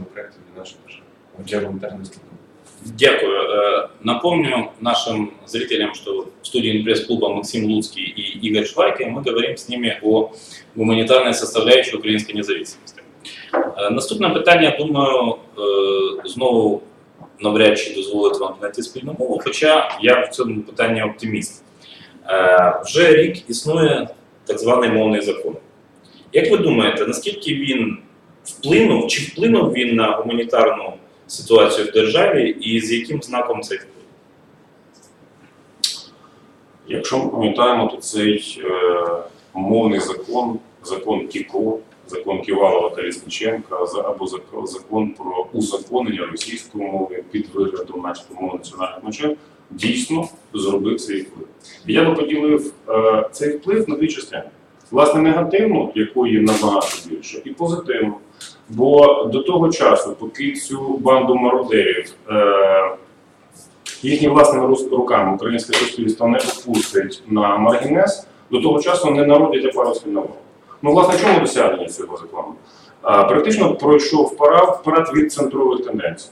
законопроекту для нашої держави для гуманітарної служби. Дякую. Э, Напомню нашим зрителям, что в студии пресс-клуба Максим Луцкий и Игорь Швайка, мы говорим с ними о гуманитарной составляющей української незалежності. Е, Наступне питання, думаю, е, знову навряд чи дозволить вам знайти спільну мову, хоча я в цьому питанні оптиміст. Е, Вже рік існує так званий мовний закон. Як ви думаєте, наскільки він вплинув, чи вплинув він на гуманітарну ситуацію в державі і з яким знаком цей вплив? Якщо ми пам'ятаємо, то цей е, мовний закон, закон КІКО, закон Ківалова та Лісниченка, або закон про узаконення російської мови під виглядом начебто мови національних меншин, дійсно зробив цей вплив. Я би поділив е, цей вплив на дві частини. Власне, негативну, якої набагато більше, і позитивну. Бо до того часу, поки цю банду мародерів е, їхні власними руками українське суспільство не опустить на маргінес, до того часу не народять апаратську нову. Ну, власне, чому досягнення цього закону? А, практично пройшов пора вперед від центрових тенденцій.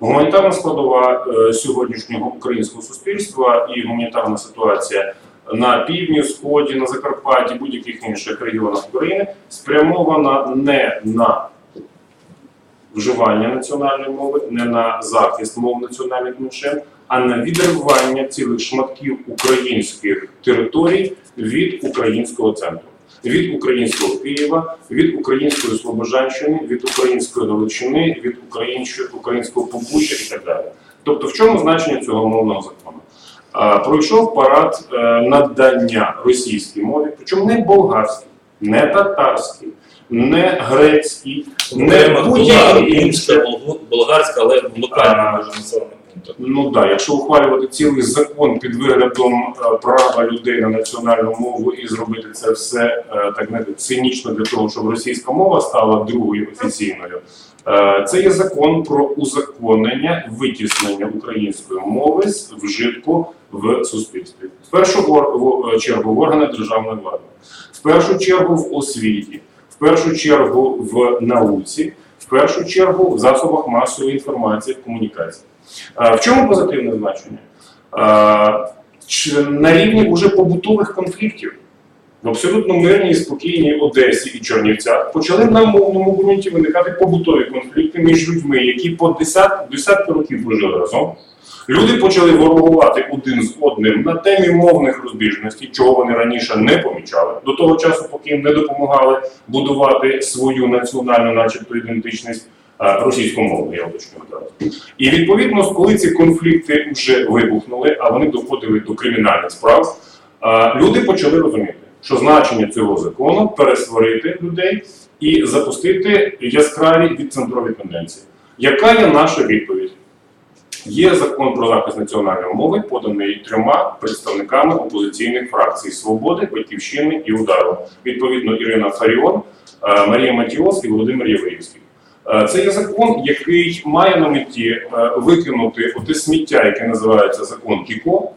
Гуманітарна складова е, сьогоднішнього українського суспільства і гуманітарна ситуація на півдні, сході, на Закарпатті, будь-яких інших регіонах України спрямована не на вживання національної мови, не на захист мов національних меншин, а на відривання цілих шматків українських територій від українського центру, від українського Києва, від української Слобожанщини, від української Галичини, від українського, українського і так далі. Тобто, в чому значення цього мовного закону? А, Пройшов парад е, надання російській мові, причому не болгарській, не татарській, не грецькій, не будь-якій болгарська, але в локальному може населених. Ну так, якщо ухвалювати цілий закон під виглядом е, права людей на національну мову і зробити це все е, так знаєте, цинічно для того, щоб російська мова стала другою офіційною, е, це є закон про узаконення витіснення української мови з вжитку в суспільстві. В першу е, чергу в органи державної влади, в першу чергу в освіті, в першу чергу в науці, в першу чергу в засобах масової інформації в комунікації. В чому позитивне значення? На рівні уже побутових конфліктів в абсолютно мирній і спокійній Одесі і Чернівцях почали на мовному ґрунті виникати побутові конфлікти між людьми, які по десят, десятки років прожили разом. Люди почали ворогувати один з одним на темі мовних розбіжностей, чого вони раніше не помічали, до того часу, поки їм не допомагали будувати свою національну, начебто, ідентичність а, російськомовну, я уточню одразу. І відповідно, коли ці конфлікти вже вибухнули, а вони доходили до кримінальних справ, люди почали розуміти, що значення цього закону пересварити людей і запустити яскраві відцентрові тенденції. Яка є наша відповідь? Є закон про захист національної мови, поданий трьома представниками опозиційних фракцій Свободи, Батьківщини і Удару. Відповідно, Ірина Фаріон, е, Марія Матіос і Володимир Євреївський. Е, Це є закон, який має на меті е, викинути оте сміття, яке називається закон Кіко,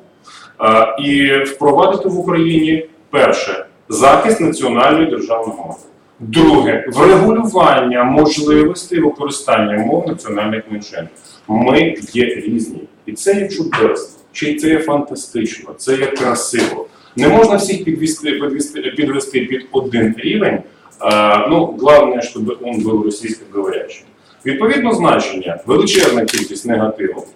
і впровадити в Україні перше захист національної державної мови. Друге врегулювання можливостей використання мов національних меншин. Ми є різні, і це є чудесно, чи це є фантастично, це є красиво. Не можна всіх підвести, підвести, підвести під один рівень. А, ну, головне, щоб він був російськоговорящим. Відповідно, значення величезна кількість негативу.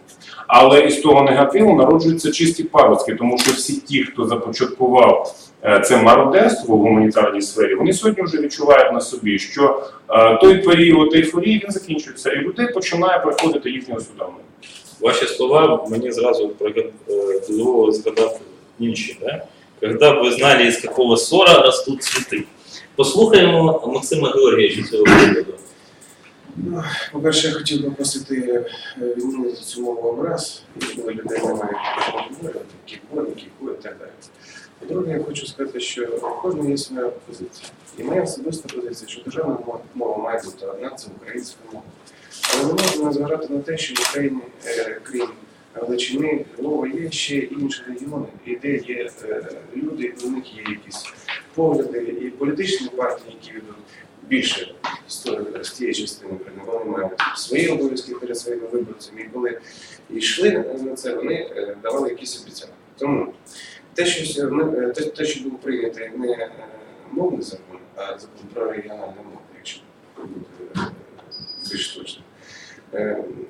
Але із того негативу народжуються чисті паростки, тому що всі ті, хто започаткував е, це мародерство в гуманітарній сфері, вони сьогодні вже відчувають на собі, що е, той період ейфорії він закінчується, і людей починає приходити їхнє усвідомлення. Ваші слова мені зразу е, дозволили згадати інші. Да? Когда ви знали, із якого ссора ростуть цвіти. Послухаємо Максима Георгійовича цього приводу. По-перше, я хотів би просити відмінити цю мову образ, і коли людей немає не і так далі. По-друге, я хочу сказати, що кожного є своя позиція. І моя особиста позиція, що державна мова- має бути одна, це українська мова. Але не можна зважати на те, що в Україні, е, крім Галичини, Львова, є ще інші регіони, і де є е, люди, у них є якісь погляди і політичні партії, які ведуть більше з тієї частини вони мають свої обов'язки перед своїми виборцями. І коли йшли на це, вони е, давали якісь обіцянки. Тому те, що е, те, те, що був прийнятий не е, мовний закон, а закон про регіональну мову, якщо більш точно,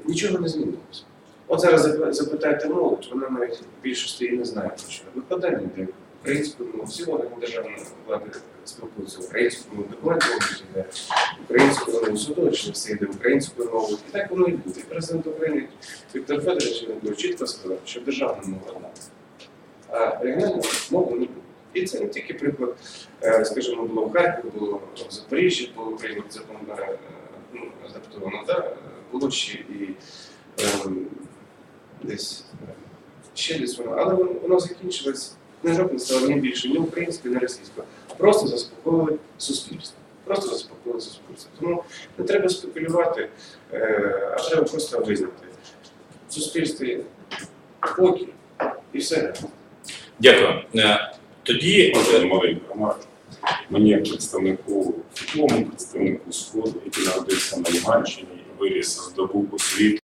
нічого не змінилося. От зараз зап- запитайте молодь, вона навіть більшості і не знає про що. Викладання де українською мовою, всі органи державної влади спілкуються українською мовою, українською мовою, судовищне все йде українською мовою. І так воно і буде. Президент України Віктор Федорович Янукович чітко сказав, що державна мова одна, а регіональна мова не буде. І це не тільки приклад, е, скажімо, було в Харкові, було в Запоріжжі, було прийнято закон е, ну, адаптовано, да? було ще і ем, десь е, ще десь воно, але воно закінчилось не стало ні більше, ні українською, ні російською. Просто заспокоїли суспільство. Просто заспокоїли суспільство. Тому не треба спекулювати, е, а треба просто визнати. В суспільстві спокій і все. Дякую. Е, Тоді ремарку. Мені як представнику фітлому, представнику Сходу, який народився на Луганщині, виріс, здобув освіту.